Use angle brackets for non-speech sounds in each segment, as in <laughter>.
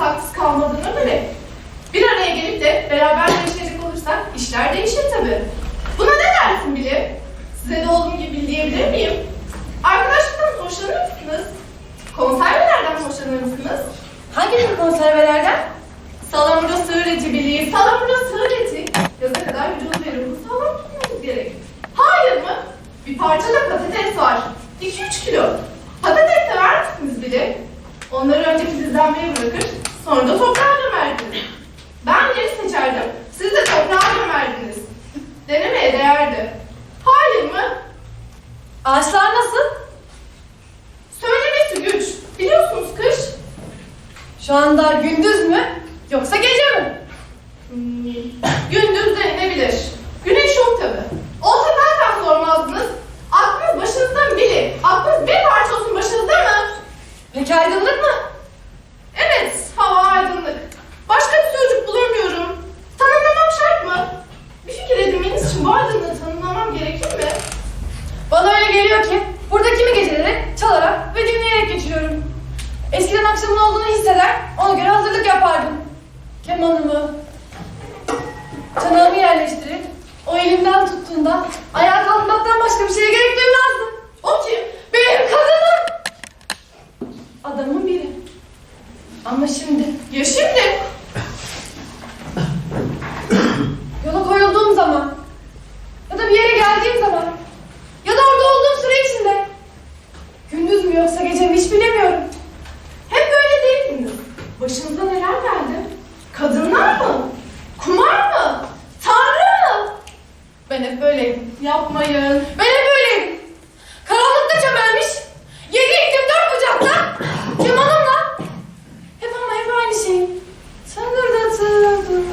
Saksız kalmadığına göre. Bir araya gelip de beraber yaşayacak olursak işler değişir tabii. Buna ne dersin Billy? Size de olduğum gibi diyebilir miyim? Arkadaşlıktan hoşlanır mısınız? Konservelerden hoşlanır mısınız? Hangi tür konservelerden? Salamura sığır eti Billy, salamura sığır eti. Yaza kadar vücudu verir. Bu sağlam tutmamız gerek. Hayır mı? Bir parça da patates var. 2-3 kilo. Patates sever misiniz Billy? Onları önce filizlenmeye bırakır, sonra da toprağa gömerdiniz. Ben yeri seçerdim, siz de toprağa gömerdiniz. Denemeye değerdi. Hayır mı? Ağaçlar nasıl? Söylemesi güç. Biliyorsunuz kış. Şu anda gündüz mü? Yoksa gece mi? Hmm, Gündüz denilebilir. Güneş yok tabi. Olsa zaten sormazdınız. Aklınız başınızda mı Billy? Aklınız bir parça olsun başınızda mı? Peki aydınlık mı? Evet, hava aydınlık. Başka bir sözcük bulamıyorum. Tanımlamam şart mı? Bir fikir edinmeniz için bu aydınlığı tanımlamam gerekir mi? Bana öyle geliyor ki burada kimi geceleri çalarak ve dinleyerek geçiriyorum. Eskiden akşamın olduğunu hisseder, ona göre hazırlık yapardım. Kemanımı, çanağımı yerleştirip o elimden tuttuğunda ayağa kalkmaktan başka bir şeye gerek duymazdım. O kim? Benim kadınım! Adamın biri. Ama şimdi Ya şimdi? yola koyulduğum zaman ya da bir yere geldiğim zaman ya da orada olduğum süre içinde gündüz mü yoksa gece mi hiç bilemiyorum. Hep böyle değildiniz. Başınıza neler geldi? Kadınlar mı? Kumar mı? Tanrı mı? Ben hep böyleydim. Yapmayın. Ben hep böyleydim. Karanlıkta çömelmiş, yedi iklim dört bucakta, kemanımla. Hep ama hep aynı şey. Tınırdatırdım.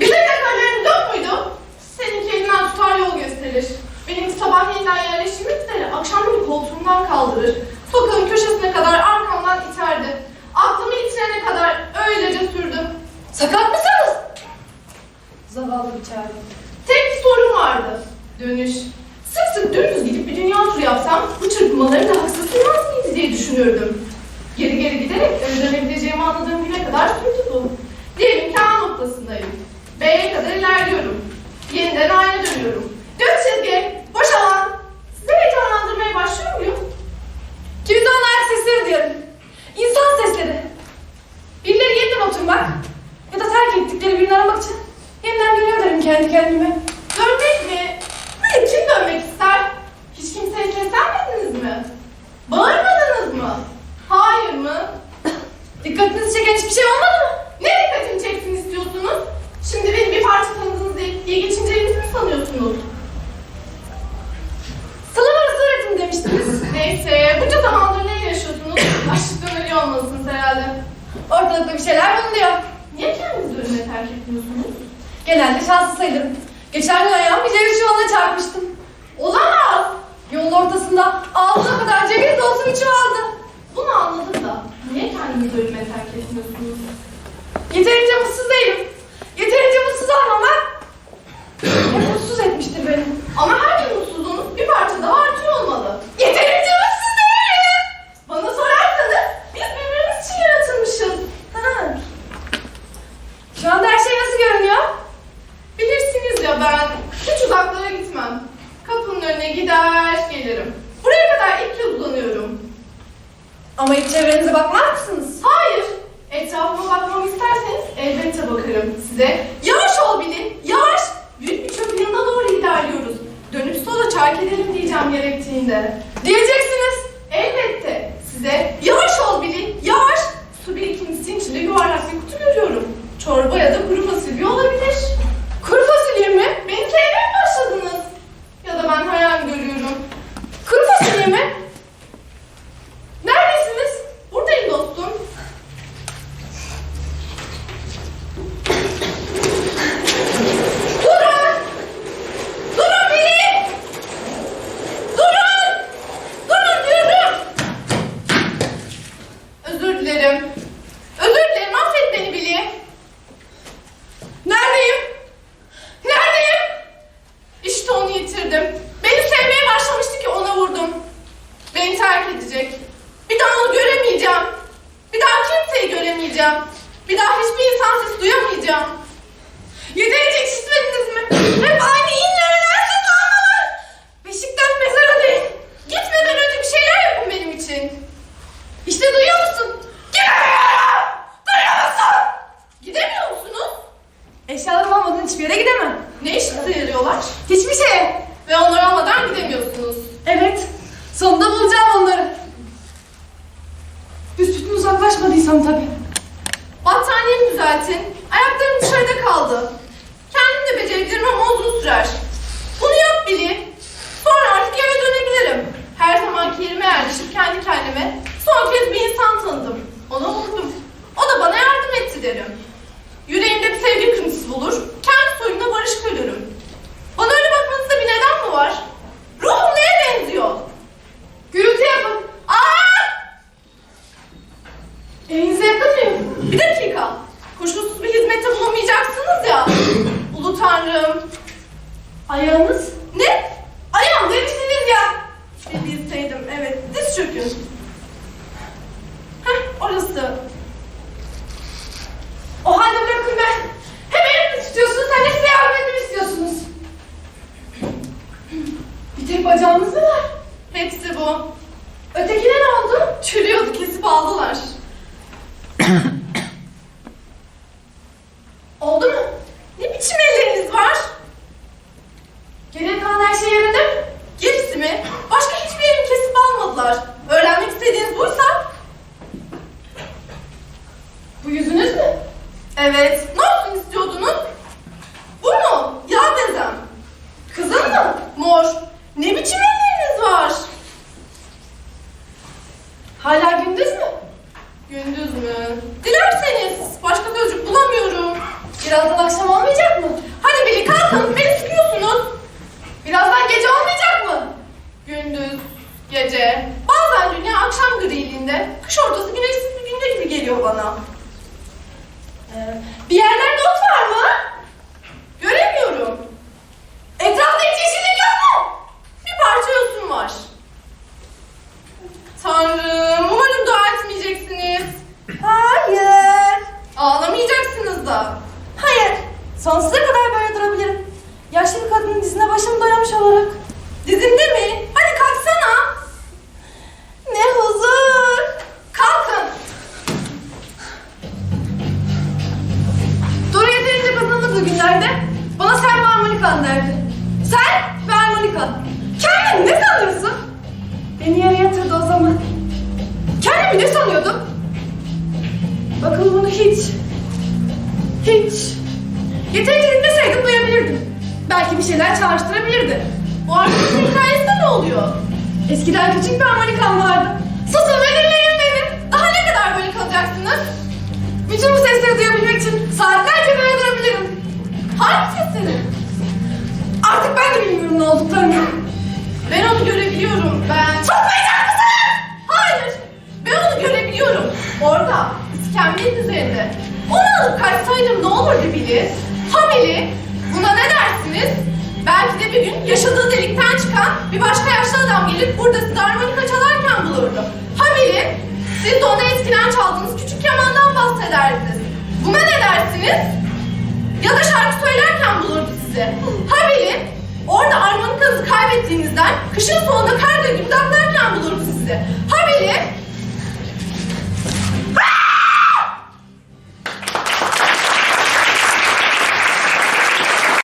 Bize de kallerin yok muydu? Seninki elinden tutar yol gösterir. Benim sabah yeniden yerleştiğim üzere akşam beni koltuğumdan kaldırır. Kadar sürdü bu. Diyelim ki A noktasındayım. B'ye kadar ilerliyorum. Yeniden A'ya dönüyorum. Dört çizgi, boş alan. Size heyecanlandırmaya başlıyor muyum? Ayak sesleri diyorum. İnsan sesleri. Birileri yeniden oturmak ya da terk ettikleri birini aramak için yeniden dönüyor derim kendi kendime. Neyse, bunca zamandır ne yaşıyorsunuz? <clears throat> Açlıktan ölüyor olmalısınız herhalde. Ortalıkta bir şeyler bulunuyor. Niye kendinizi ölüme terk etmiyorsunuz? Genelde şanslı sayılırım. Geçen gün ayağım bir ceviz çuvalına çarpmıştım. Olamaz! Yolun ortasında ağzına kadar ceviz dolusu bir çuvaldı. Bunu anladım da niye kendinizi ölüme terk etmiyorsunuz? Yeterince mutsuz değilim. Yeterince mutsuz olmamak hep mutsuz etmiştir beni. Ama her gün mutsuzluğunuz bir parça daha artıyor olmalı. Yeterince mutsuz değilim. Bana sorarsanız biz birbirimiz için yaratılmışız. Ha. Şu anda her şey nasıl görünüyor? Bilirsiniz ya ben hiç uzaklara gitmem. Kapının önüne gider gelirim. Buraya kadar ilk yıl uzanıyorum. Ama hiç çevrenize bakmaz mısınız? Hayır. Etrafıma bakmamı isterseniz elbette bakarım size. Yavaş ol Billy, yavaş. Büyük bir çöp yanına doğru ilerliyoruz. Dönüp sola çark gerektiğinde. Diyeceksiniz. Elbette size yavaş ol Billy, yavaş. Su birikintisinin içinde yuvarlak bir kutu görüyorum. Çorba ya da kuru fasulye duymayacağım. Bir daha hiçbir insan sesi duyamayacağım. Yeterince yetiştirmediniz mi? Hep aynı inlemeler ses şey almalar. Beşikten mezara değil. Gitmeden önce bir şeyler yapın benim için. İşte duyuyor musun? Gidemiyorum! Duyuyor musun? Gidemiyor musunuz? Eşyalarım olmadan hiçbir yere gidemem. Ne işinize yarıyorlar? Hiçbir şeye. Ve onları almadan gidemiyorsunuz. Evet. Sonunda bulacağım onları. Üstütün uzaklaşmadıysam tabii. Düzeltin. Ayaklarım dışarıda kaldı. Kendim de becerebilirim ama uzun sürer. Bunu yap Billy. Sonra artık eve dönebilirim. Her zamanki yerime yerleşip kendi kendime son kez bir insan tanıdım. Onu buldum. O da bana yardım etti derim. Yüreğimde bir sevgi kırıntısı bulur. Kendi soyumla barışık ölürüm. Bana öyle bakmanızda bir neden mi var? Ruhum neye benziyor? Gürültü yapın. Aa! Evinize yakın mıyım? Bir dakika. Koşulsuz bir hizmette bulunmayacaksınız ya. Ulu Tanrım. Ayağınız? Ne? Ayağım demiştiniz ya. Bir bilseydim. Evet. Diz çökün. Heh, orası. O halde bırakın ben. Hem elimi tutuyorsunuz hem de size yardım etmemi istiyorsunuz. Bir tek bacağınız mı var? Hepsi bu. Ötekine ne oldu? Çürüyordu kesip aldılar. Oldu mu? Ne biçim elleriniz var? Geriye kalan her şey yerinde mi? Gerisi mi? Başka hiçbir yerimi kesip almadılar. Öğrenmek istediğiniz buysa. Bu yüzünüz mü? Evet. Ne olsun istiyordunuz? Bu mu? Yağ bezem. Kızın mı? Mor. Ne biçim elleriniz var? Hala gündüz mü? Gündüz mü? Dilerseniz. Başka sözcük bulamıyorum. Birazdan akşam olmayacak mı? Hadi Billy kalkın. Beni sıkıyorsunuz. Birazdan gece olmayacak mı? Gündüz, gece. Bazen dünya akşam griliğinde, kış ortası güneşsiz bir günde gibi geliyor bana. Ee, bir yerlerde ot var mı? Göremiyorum. Etrafta hiç yeşillik yok mu? Bir parça yosun var. Tanrım, umarım dua etmeyeceksiniz. Hayır. Ağlamayacaksınız da. Hayır. Sonsuza kadar böyle durabilirim. Yaşlı bir kadının dizine başım dayamış olarak. Derdi. Sen ve harmonikan. Kendini ne sanıyorsun? Beni yere yatırdı o zaman. Kendimi ne sanıyordum? Bakın bunu hiç, hiç. Yeterince dinleseydim duyabilirdim. Belki bir şeyler çağrıştırabilirdi. Bu arkadaşın hikayesinde ne oluyor? Eskiden küçük bir harmonikam vardı. Susun ve dinleyin beni. Daha ne kadar böyle kalacaksınız? Bütün bu sesleri duyabilmek için saatlerce böyle durabilirim. Hangi sesleri? Artık ben de bilmiyorum ne olduklarını. Ben onu görebiliyorum. Ben... Tutmayacak mısın? Hayır. Ben onu görebiliyorum. Orada. İskemlenin üzerinde. Onu alıp kaçsaydım ne olurdu Billy? Ha Billy? Buna ne dersiniz? Belki de bir gün yaşadığı delikten çıkan bir başka yaşlı adam gelip burada sizi harmonika çalarken bulurdu. Ha Billy? Siz de ona eskiden çaldığınız küçük kemandan bahsederdiniz. Buna ne dersiniz? Ya da şarkı söylerken bulurdu sizi. Ha Billy? Orada armonikanızı kaybettiğinizden kışın sonunda kar döküp damlarken bulurdu sizi. Ha Billy?